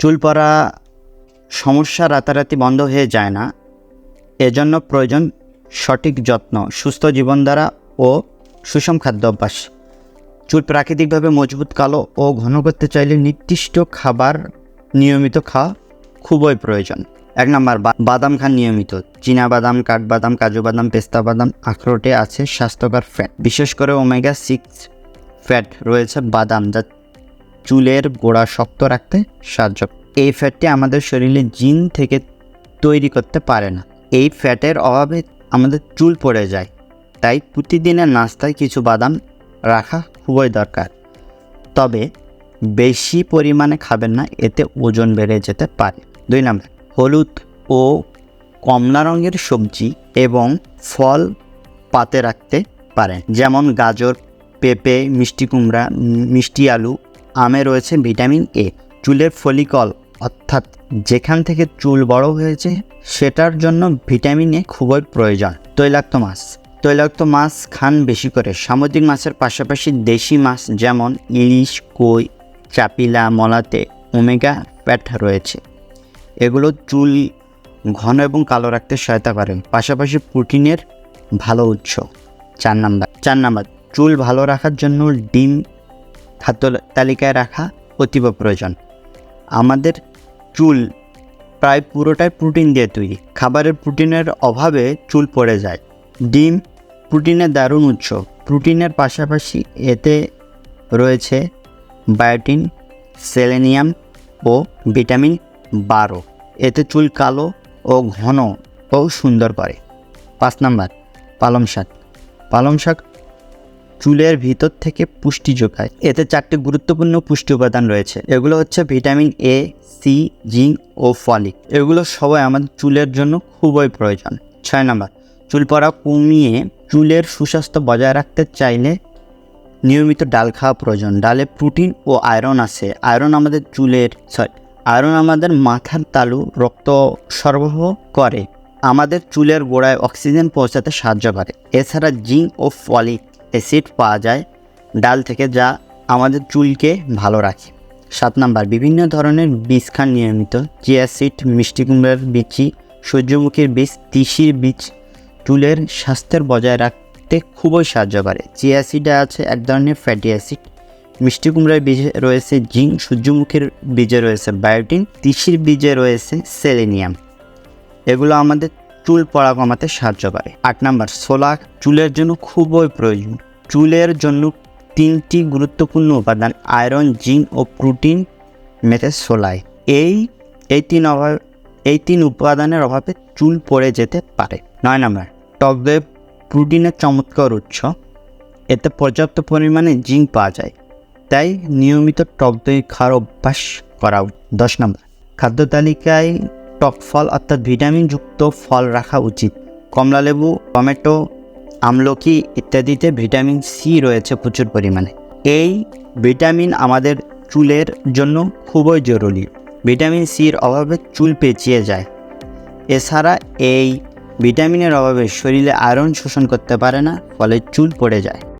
চুল পড়া সমস্যা রাতারাতি বন্ধ হয়ে যায় না। এজন্য প্রয়োজন সঠিক যত্ন, সুস্থ জীবনধারা ও সুষম খাদ্য অভ্যাস। চুল প্রাকৃতিকভাবে মজবুত, কালো ও ঘন করতে চাইলে নির্দিষ্ট খাবার নিয়মিত খাওয়া খুবই প্রয়োজন। এক নম্বর বাদাম খান নিয়মিত। চীনা বাদাম কাঠবাদাম কাজু বাদাম, পেস্তা বাদাম, আখরোটে আছে স্বাস্থ্যকর ফ্যাট। বিশেষ করে ওমেগা সিক্স ফ্যাট রয়েছে বাদাম, যা চুলের গোড়া শক্ত রাখতে সাহায্য এই ফ্যাটটি আমাদের শরীরে জিন থেকে তৈরি করতে পারে না। এই ফ্যাটের অভাবে আমাদের চুল পড়ে যায়। তাই প্রতিদিনের নাস্তায় কিছু বাদাম রাখা খুবই দরকার। তবে বেশি পরিমাণে খাবেন না, এতে ওজন বেড়ে যেতে পারে। দুই নম্বর, হলুদ ও কমলা রঙের সবজি এবং ফল পাতে রাখতে পারেন। যেমন গাজর, পেঁপে, মিষ্টি কুমড়া মিষ্টি আলু আমে রয়েছে ভিটামিন এ চুলের ফলিকল, অর্থাৎ যেখান থেকে চুল বড় হয়েছে, সেটার জন্য ভিটামিন এ খুবই প্রয়োজন। তৈলাক্ত মাছ। তৈলাক্ত মাছ খান বেশি করে। সামুদ্রিক মাছের পাশাপাশি দেশি মাছ যেমন ইলিশ, কই, চাপিলা, মলাতে, ওমেগা ফ্যাট রয়েছে। এগুলো চুল ঘন এবং কালো রাখতে সহায়তা করে। পাশাপাশি প্রোটিনের ভালো উৎস। চার নাম্বার। চার নাম্বার। চুল ভালো রাখার জন্য ডিম খাদ্য তালিকায় রাখা অতীব প্রয়োজন। আমাদের চুল প্রায় পুরোটাই প্রোটিন দিয়ে তৈরি। খাবারের প্রোটিনের অভাবে চুল পড়ে যায়। ডিম প্রোটিনের দারুণ উৎস। প্রোটিনের পাশাপাশি এতে রয়েছে বায়োটিন সেলেনিয়াম ও ভিটামিন বারো। এতে চুল কালো ও ঘন ও সুন্দর করে। পাঁচ নাম্বার, পালং শাক। পালং শাক চুলের ভিতর থেকে পুষ্টি যোগায়। এতে চারটি গুরুত্বপূর্ণ পুষ্টি উপাদান রয়েছে। এগুলো হচ্ছে ভিটামিন এ সি জিঙ্ক ও ফলিক। এগুলো সবাই আমাদের চুলের জন্য খুবই প্রয়োজন। ছয় নম্বর, চুল পড়া কমিয়ে চুলের সুস্বাস্থ্য বজায় রাখতে চাইলে নিয়মিত ডাল খাওয়া প্রয়োজন। ডালে প্রোটিন ও আয়রন আছে। আয়রন আমাদের চুলের, সরি, আয়রন আমাদের মাথার তালু রক্ত সরবরাহ করে। আমাদের চুলের গোড়ায় অক্সিজেন পৌঁছাতে সাহায্য করে। এছাড়া জিঙ্ক ও ফলিক অ্যাসিড পাওয়া যায়, ডাল থেকে যা আমাদের চুলকে ভালো রাখে। সাত নাম্বার, বিভিন্ন ধরনের বীজ খান নিয়মিত। চিয়া সিড মিষ্টি কুমড়ার বিচি, সূর্যমুখীর বীজ, তিসির বীজ, চুলের স্বাস্থ্যের বজায় রাখতে খুবই সাহায্য করে। চিয়া সিডে আছে এক ধরনের ফ্যাটি অ্যাসিড মিষ্টি কুমড়ার বীজে রয়েছে জিঙ্ক, সূর্যমুখীর বীজে রয়েছে বায়োটিন তিসির বীজে রয়েছে সেলেনিয়াম এগুলো আমাদের চুল পড়া কমাতে সাহায্য করে। আট নাম্বার সোলা চুলের জন্য খুবই প্রয়োজন। চুলের জন্য তিনটি গুরুত্বপূর্ণ উপাদান, আয়রন, জিঙ্ক ও প্রোটিন মেতে সোলায় এই এই তিন অভাব, এই তিন উপাদানের অভাবে চুল পড়ে যেতে পারে। নয় নম্বর দই প্রোটিনের চমৎকার উৎস। এতে পর্যাপ্ত পরিমাণে জিঙ্ক পাওয়া যায়। তাই নিয়মিত টক দই খাওয়ার অভ্যাস করা দশ নম্বর, খাদ্য তালিকায় টক ফল অর্থাৎ ভিটামিনযুক্ত ফল রাখা উচিত। কমলালেবু, টমেটো আমলকি ইত্যাদিতে ভিটামিন সি রয়েছে প্রচুর পরিমাণে। এই ভিটামিন আমাদের চুলের জন্য খুবই জরুরি। ভিটামিন সির অভাবে চুল পেঁচিয়ে যায়। এছাড়া এই ভিটামিনের অভাবে শরীরে আয়রন শোষণ করতে পারে না, ফলে চুল পড়ে যায়।